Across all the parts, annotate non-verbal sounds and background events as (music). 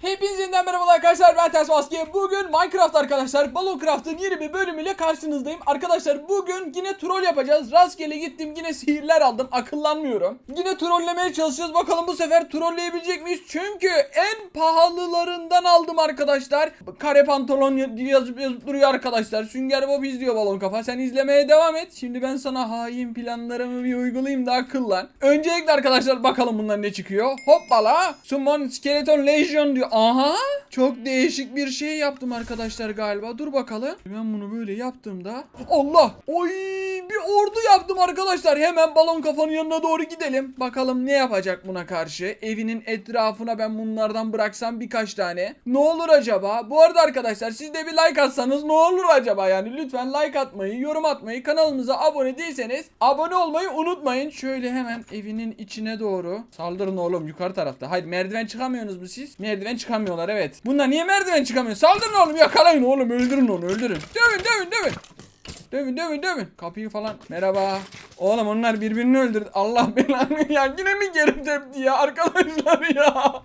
Hepinize yeniden merhabalar arkadaşlar ben Ters Maske. Bugün Minecraft arkadaşlar Ballocraft'ın yeni bir bölümüyle karşınızdayım. Arkadaşlar bugün yine troll yapacağız. Rastgele gittim yine sihirler aldım. Akıllanmıyorum. Yine trollemeye çalışacağız. Bakalım bu sefer trolleyebilecek miyiz? Çünkü en pahalılarından aldım arkadaşlar. Kare pantolon yazıp yazıp duruyor arkadaşlar. Sünger Bob izliyor balon kafa. Sen izlemeye devam et. Şimdi ben sana hain planlarımı bir uygulayayım da akıllan. Öncelikle arkadaşlar bakalım bunlar ne çıkıyor. Hoppala. Summon Skeleton Legion diyor. Aha. Çok değişik bir şey yaptım arkadaşlar galiba. Dur bakalım. Ben bunu böyle yaptığımda. Allah. Oy bir ordu yaptım arkadaşlar. Hemen balon kafanın yanına doğru gidelim. Bakalım ne yapacak buna karşı. Evinin etrafına ben bunlardan bıraksam birkaç tane. Ne olur acaba? Bu arada arkadaşlar siz de bir like atsanız ne olur acaba? Yani lütfen like atmayı, yorum atmayı, kanalımıza abone değilseniz abone olmayı unutmayın. Şöyle hemen evinin içine doğru. Saldırın oğlum yukarı tarafta. Haydi merdiven çıkamıyorsunuz mu siz? Merdiven çıkamıyorlar evet. Bunlar niye merdiven çıkamıyor? Saldırın oğlum yakalayın oğlum öldürün onu öldürün. Dövün dövün dövün. Dövün dövün dövün. Kapıyı falan. Merhaba. Oğlum onlar birbirini öldürdü. Allah belanı ya. Yine mi geri tepti ya arkadaşlar ya.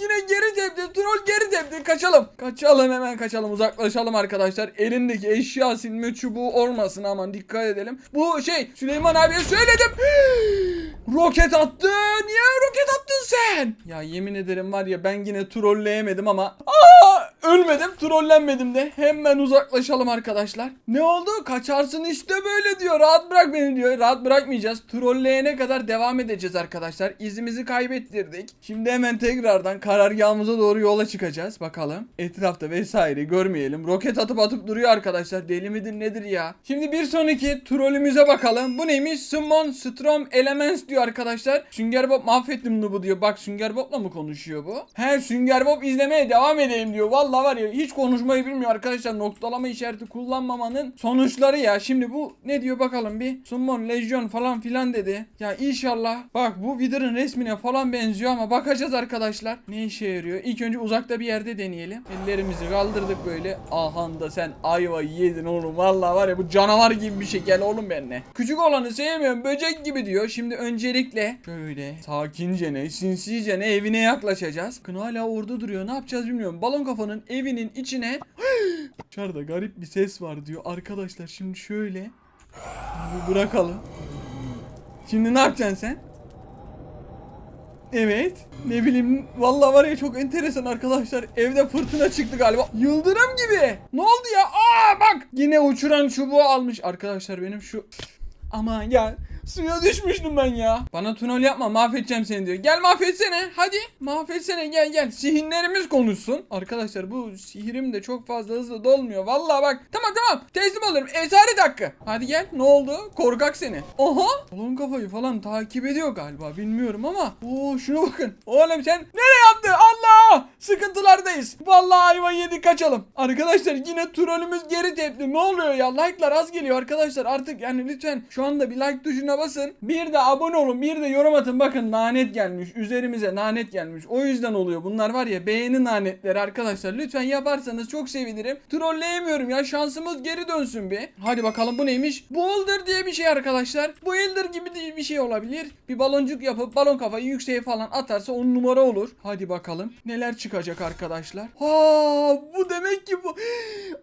Yine geri tepti. Troll geri tepti. Kaçalım. Kaçalım hemen kaçalım. Uzaklaşalım arkadaşlar. Elindeki eşya silme çubuğu olmasın aman dikkat edelim. Bu şey Süleyman abiye söyledim. (gasps) roket attı. Niye roket attın sen? Ya yemin ederim var ya ben yine trolleyemedim ama. Aa, ölmedim. Trollenmedim de. Hemen uzaklaşalım arkadaşlar. Ne oldu? Kaçarsın işte böyle diyor. Rahat bırak beni diyor. Rahat bırakmayacağız. Trolleyene kadar devam edeceğiz arkadaşlar. İzimizi kaybettirdik. Şimdi hemen tekrardan karargahımıza doğru yola çıkacağız. Bakalım. Etrafta vesaire görmeyelim. Roket atıp atıp duruyor arkadaşlar. Deli midir nedir ya? Şimdi bir sonraki trollümüze bakalım. Bu neymiş? Summon Strom Elements diyor arkadaşlar. Sünger Bob mahvettim bu diyor. Bak Sünger Bob'la mı konuşuyor bu? He Sünger Bob izlemeye devam edeyim diyor. Vallahi var ya hiç konuşmayı bilmiyor arkadaşlar. Noktalama işareti kullanmamanın sonuçları ya. Şimdi bu ne diyor bakalım bir. Summon Legion falan filan dedi. Ya inşallah. Bak bu Wither'ın resmine falan benziyor ama bakacağız arkadaşlar. Ne işe yarıyor? İlk önce uzakta bir yerde deneyelim. Ellerimizi kaldırdık böyle. Aha da sen ayva yedin oğlum. Vallahi var ya bu canavar gibi bir şey. Gel oğlum benimle. Küçük olanı sevmiyorum. Böcek gibi diyor. Şimdi öncelikle şöyle sakince ne, sinsice ne evine yaklaşacağız. Bakın hala orada duruyor. Ne yapacağız bilmiyorum. Balon kafanın evinin içine (gasps) Dışarıda garip bir ses var diyor. Arkadaşlar şimdi şöyle bırakalım. Şimdi ne yapacaksın sen? Evet. Ne bileyim vallahi var ya çok enteresan arkadaşlar. Evde fırtına çıktı galiba. Yıldırım gibi. Ne oldu ya? Aa bak. Yine uçuran çubuğu almış. Arkadaşlar benim şu Aman ya suya düşmüştüm ben ya. Bana tunel yapma mahvedeceğim seni diyor. Gel mahvetsene hadi mahvetsene gel gel. Sihirlerimiz konuşsun. Arkadaşlar bu sihirim de çok fazla hızlı dolmuyor. Vallahi bak tamam tamam teslim olurum. Esaret hakkı. Hadi gel ne oldu? Korkak seni. Oha. Balon kafayı falan takip ediyor galiba bilmiyorum ama. Oo şuna bakın. Oğlum sen nereye yaptın? Allah! Sıkıntılardayız. Vallahi ayva yedik kaçalım. Arkadaşlar yine trolümüz geri tepti. Ne oluyor ya? Like'lar az geliyor arkadaşlar. Artık yani lütfen şu anda bir like tuşuna basın. Bir de abone olun. Bir de yorum atın. Bakın nanet gelmiş. Üzerimize nanet gelmiş. O yüzden oluyor. Bunlar var ya beğeni nanetleri arkadaşlar. Lütfen yaparsanız çok sevinirim. Trolleyemiyorum ya. Şansımız geri dönsün bir. Hadi bakalım bu neymiş? Boulder diye bir şey arkadaşlar. Boulder gibi de bir şey olabilir. Bir baloncuk yapıp balon kafayı yükseğe falan atarsa on numara olur. Hadi bakalım. Neler çıkacak arkadaşlar? Ha bu demek ki bu.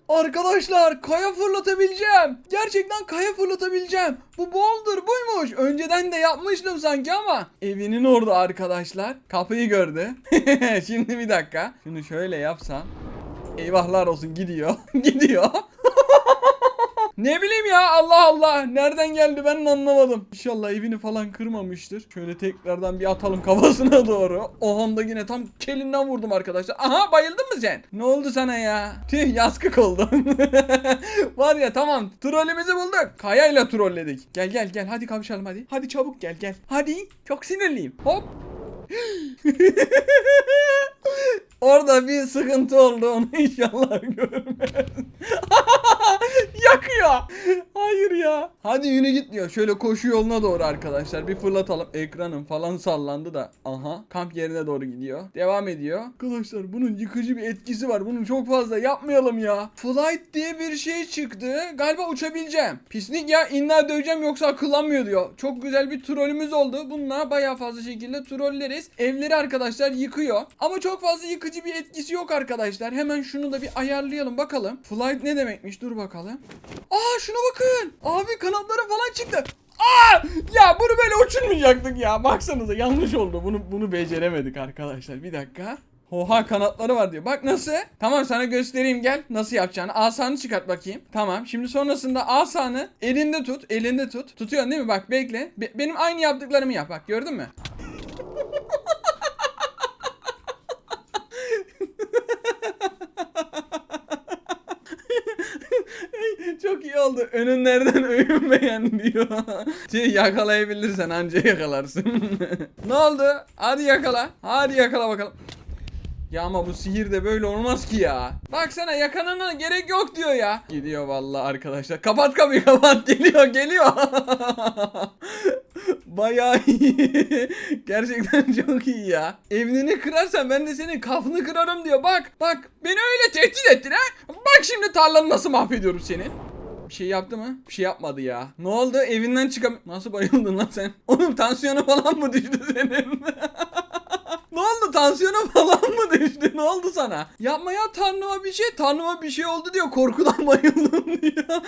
Arkadaşlar kaya fırlatabileceğim. Gerçekten kaya fırlatabileceğim. Bu boulder buymuş. Önceden de yapmıştım sanki ama. Evinin orada arkadaşlar. Kapıyı gördü. (laughs) Şimdi bir dakika. Şunu şöyle yapsam. Eyvahlar olsun gidiyor. (laughs) gidiyor. Ne bileyim ya Allah Allah. Nereden geldi ben anlamadım. İnşallah evini falan kırmamıştır. Şöyle tekrardan bir atalım kafasına (laughs) doğru. O anda yine tam kelinden vurdum arkadaşlar. Aha bayıldın mı sen? Ne oldu sana ya? Tüh yaskık oldum. (laughs) Var ya tamam trolümüzü bulduk. Kayayla trolledik. Gel gel gel hadi kavuşalım hadi. Hadi çabuk gel gel. Hadi çok sinirliyim. Hop. (gasps) (laughs) Orada bir sıkıntı oldu onu (laughs) inşallah görmez. (laughs) Yakıyor. Hayır ya. Hadi yürü git diyor. Şöyle koşu yoluna doğru arkadaşlar. Bir fırlatalım. Ekranım falan sallandı da. Aha. Kamp yerine doğru gidiyor. Devam ediyor. Arkadaşlar bunun yıkıcı bir etkisi var. Bunu çok fazla yapmayalım ya. Flight diye bir şey çıktı. Galiba uçabileceğim. Pislik ya. İnna döveceğim yoksa akıllanmıyor diyor. Çok güzel bir trollümüz oldu. Bununla bayağı fazla şekilde trolleriz. Evleri arkadaşlar yıkıyor. Ama çok fazla yıkıcı kalıcı bir etkisi yok arkadaşlar. Hemen şunu da bir ayarlayalım bakalım. Flight ne demekmiş dur bakalım. Aa şuna bakın. Abi kanatları falan çıktı. Aa! Ya bunu böyle uçurmayacaktık ya. Baksanıza yanlış oldu. Bunu bunu beceremedik arkadaşlar. Bir dakika. Oha kanatları var diyor. Bak nasıl? Tamam sana göstereyim gel. Nasıl yapacağını. Asanı çıkart bakayım. Tamam. Şimdi sonrasında asanı elinde tut. Elinde tut. Tutuyorsun değil mi? Bak bekle. Be- benim aynı yaptıklarımı yap. Bak gördün mü? Oldu. Önünlerden (laughs) övünmeyen diyor. Şey, yakalayabilirsen anca yakalarsın. (laughs) ne oldu? Hadi yakala. Hadi yakala bakalım. Ya ama bu sihir de böyle olmaz ki ya. Baksana yakanana gerek yok diyor ya. Gidiyor vallahi arkadaşlar. Kapat kapıyı (laughs) kapat. Geliyor geliyor. Bayağı iyi. Gerçekten çok iyi ya. Evini kırarsan ben de senin kafını kırarım diyor. Bak bak beni öyle tehdit ettin ha. Bak şimdi tarlanı nasıl mahvediyorum seni. Bir şey yaptı mı? Bir şey yapmadı ya. Ne oldu? Evinden çıkam... Nasıl bayıldın lan sen? (laughs) Oğlum tansiyonu falan mı düştü senin? (laughs) ne oldu? Tansiyonu falan mı düştü? Ne oldu sana? Yapma ya tanrıma bir şey. Tanrıma bir şey oldu diyor. Korkudan (laughs) bayıldım diyor.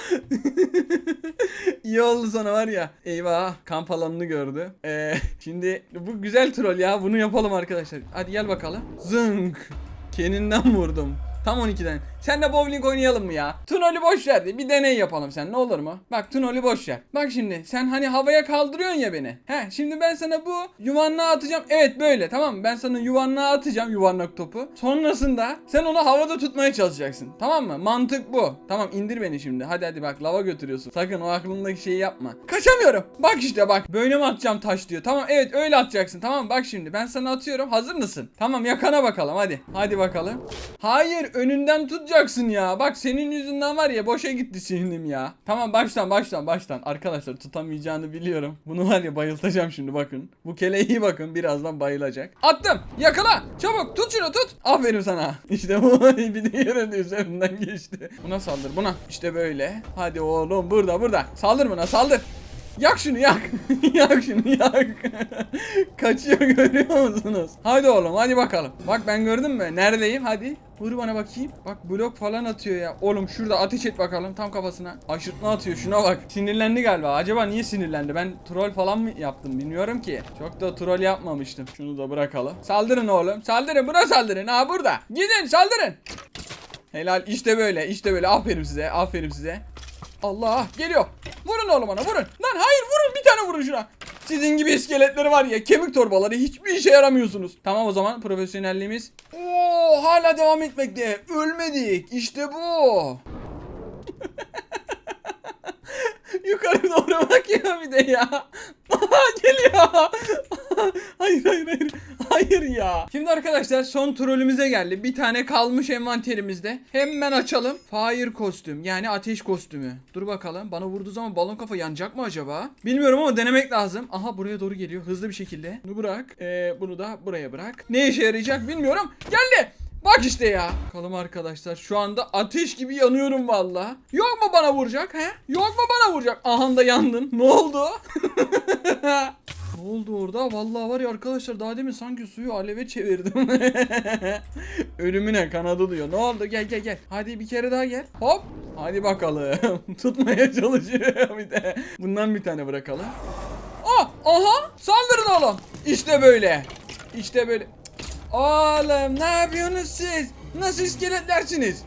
İyi oldu sana var ya. Eyvah kamp alanını gördü. Ee, şimdi bu güzel troll ya. Bunu yapalım arkadaşlar. Hadi gel bakalım. Zınk. Keninden vurdum. Tam 12'den. Sen de bowling oynayalım mı ya? Tunoli boş ver bir deney yapalım sen ne olur mu? Bak Tunoli boş ver. Bak şimdi sen hani havaya kaldırıyorsun ya beni. He şimdi ben sana bu yuvarlağı atacağım. Evet böyle tamam mı? Ben sana yuvarlağı atacağım yuvarlak topu. Sonrasında sen onu havada tutmaya çalışacaksın. Tamam mı? Mantık bu. Tamam indir beni şimdi. Hadi hadi bak lava götürüyorsun. Sakın o aklındaki şeyi yapma. Kaçamıyorum. Bak işte bak. Böyle mi atacağım taş diyor. Tamam evet öyle atacaksın. Tamam bak şimdi ben sana atıyorum. Hazır mısın? Tamam yakana bakalım hadi. Hadi bakalım. Hayır önünden tutacaksın ya. Bak senin yüzünden var ya boşa gitti sihrim ya. Tamam baştan baştan baştan. Arkadaşlar tutamayacağını biliyorum. Bunu var ya bayıltacağım şimdi bakın. Bu kele bakın birazdan bayılacak. Attım. Yakala. Çabuk tut şunu tut. Aferin sana. (laughs) İşte bu (laughs) bir de yere de üzerinden geçti. Buna saldır buna. İşte böyle. Hadi oğlum burada burada. Saldır buna saldır. Yak şunu yak. (laughs) yak şunu yak. (laughs) Kaçıyor görüyor musunuz? Hadi oğlum hadi bakalım. Bak ben gördün mü? Neredeyim? Hadi. Vur bana bakayım. Bak blok falan atıyor ya. Oğlum şurada ateş et bakalım tam kafasına. Aşırtma atıyor şuna bak. Sinirlendi galiba. Acaba niye sinirlendi? Ben troll falan mı yaptım bilmiyorum ki. Çok da troll yapmamıştım. Şunu da bırakalım. Saldırın oğlum. Saldırın buna saldırın. Ha burada. Gidin saldırın. Helal işte böyle işte böyle aferin size aferin size. Allah geliyor. Vurun oğlum bana vurun. Lan hayır vurun bir tane vurun şuna. Sizin gibi iskeletleri var ya kemik torbaları hiçbir işe yaramıyorsunuz. Tamam o zaman profesyonelliğimiz. Oo hala devam etmekte. Ölmedik. İşte bu. (laughs) Yukarı doğru bak ya bir de ya. (laughs) Geliyor. (laughs) hayır hayır hayır. Hayır ya. Şimdi arkadaşlar son trolümüze geldi. Bir tane kalmış envanterimizde. Hemen açalım. Fire kostüm yani ateş kostümü. Dur bakalım. Bana vurduğu zaman balon kafa yanacak mı acaba? Bilmiyorum ama denemek lazım. Aha buraya doğru geliyor hızlı bir şekilde. Bunu bırak. Ee, bunu da buraya bırak. Ne işe yarayacak bilmiyorum. Geldi. Bak işte ya. Bakalım arkadaşlar şu anda ateş gibi yanıyorum valla. Yok mu bana vuracak he? Yok mu bana vuracak? Aha da yandın. Ne oldu? (laughs) ne oldu orada? Vallahi var ya arkadaşlar daha demin sanki suyu aleve çevirdim. (laughs) Ölümüne kanadı diyor. Ne oldu? Gel gel gel. Hadi bir kere daha gel. Hop. Hadi bakalım. (laughs) Tutmaya çalışıyor bir de. Bundan bir tane bırakalım. Ah! Aha! Saldırın oğlum. İşte böyle. İşte böyle. Oğlum ne yapıyorsunuz siz? Nasıl iskeletlersiniz?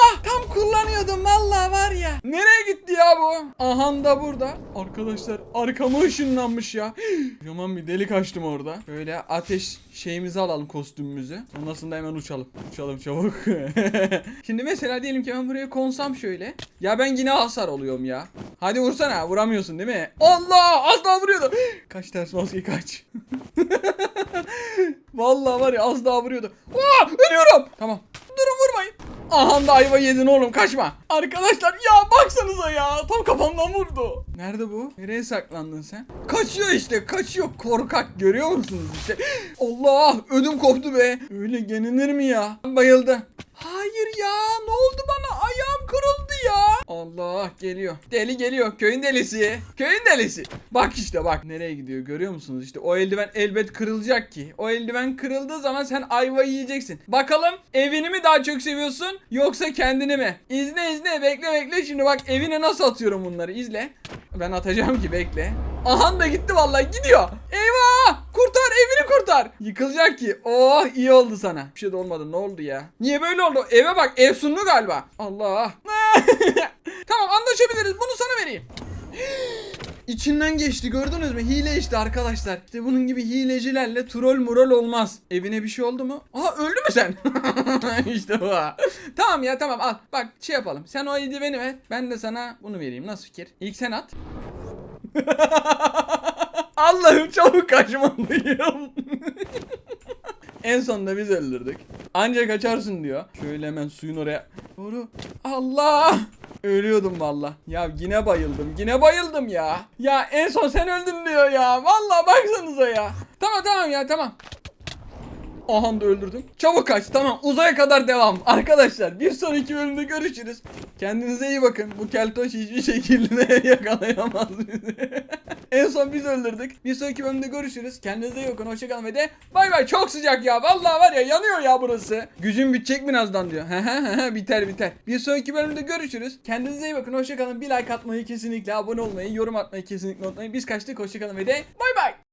Allah! Tam kullanıyordum vallahi var ya. Nereye gitti ya bu? Aha da burada. Arkadaşlar arkama ışınlanmış ya. (gasps) Yaman bir delik açtım orada. Böyle ateş şeyimizi alalım kostümümüzü. Sonrasında hemen uçalım. Uçalım çabuk. (laughs) Şimdi mesela diyelim ki ben buraya konsam şöyle. Ya ben yine hasar oluyorum ya. Hadi vursana. Vuramıyorsun değil mi? Allah! Az daha vuruyordu. (gasps) kaç ters maske kaç. (laughs) Vallahi var ya az daha vuruyordu. Aa, ölüyorum. Tamam. Durun vurmayın. Aha da ayva yedin oğlum kaçma. Arkadaşlar ya baksanıza ya tam kafamdan vurdu. Nerede bu? Nereye saklandın sen? Kaçıyor işte kaçıyor korkak görüyor musunuz işte. (gasps) Allah ödüm koptu be. Öyle yenilir mi ya? Bayıldı. Hayır ya ne oldu bana ya. Allah geliyor. Deli geliyor. Köyün delisi. Köyün delisi. Bak işte bak nereye gidiyor görüyor musunuz? İşte o eldiven elbet kırılacak ki. O eldiven kırıldığı zaman sen ayvayı yiyeceksin. Bakalım evini mi daha çok seviyorsun yoksa kendini mi? İzle izle bekle bekle şimdi bak evine nasıl atıyorum bunları izle. Ben atacağım ki bekle. Ahan da gitti vallahi gidiyor. Eyvah! Kurtar evini kurtar. Yıkılacak ki. Oh iyi oldu sana. Bir şey de olmadı ne oldu ya? Niye böyle oldu? Eve bak ev sunlu galiba. Allah. Tamam anlaşabiliriz bunu sana vereyim. (gasps) İçinden geçti gördünüz mü? Hile işte arkadaşlar. İşte bunun gibi hilecilerle troll murol olmaz. Evine bir şey oldu mu? Aha öldü mü sen? (laughs) işte bu. Tamam ya tamam al. Bak şey yapalım. Sen o eldiveni ver. Ben de sana bunu vereyim. Nasıl fikir? İlk sen at. (laughs) Allah'ım çabuk kaçmalıyım. (laughs) en sonunda biz öldürdük. Ancak kaçarsın diyor. Şöyle hemen suyun oraya. Doğru. Allah. Ölüyordum valla. Ya yine bayıldım. Yine bayıldım ya. Ya en son sen öldün diyor ya. Valla baksanıza ya. Tamam tamam ya tamam. Aha da öldürdüm. Çabuk kaç. Tamam uzaya kadar devam. Arkadaşlar bir sonraki bölümde görüşürüz. Kendinize iyi bakın. Bu keltoş hiçbir şekilde (laughs) yakalayamaz bizi. (laughs) en son biz öldürdük. Bir sonraki bölümde görüşürüz. Kendinize iyi bakın. Hoşçakalın ve de bay bay. Çok sıcak ya. Vallahi var ya yanıyor ya burası. Gücüm bitecek birazdan diyor. biter biter. Bir sonraki bölümde görüşürüz. Kendinize iyi bakın. Hoşçakalın. Bir like atmayı kesinlikle, abone olmayı, yorum atmayı kesinlikle unutmayın. Biz kaçtık. Hoşçakalın ve de bay bay.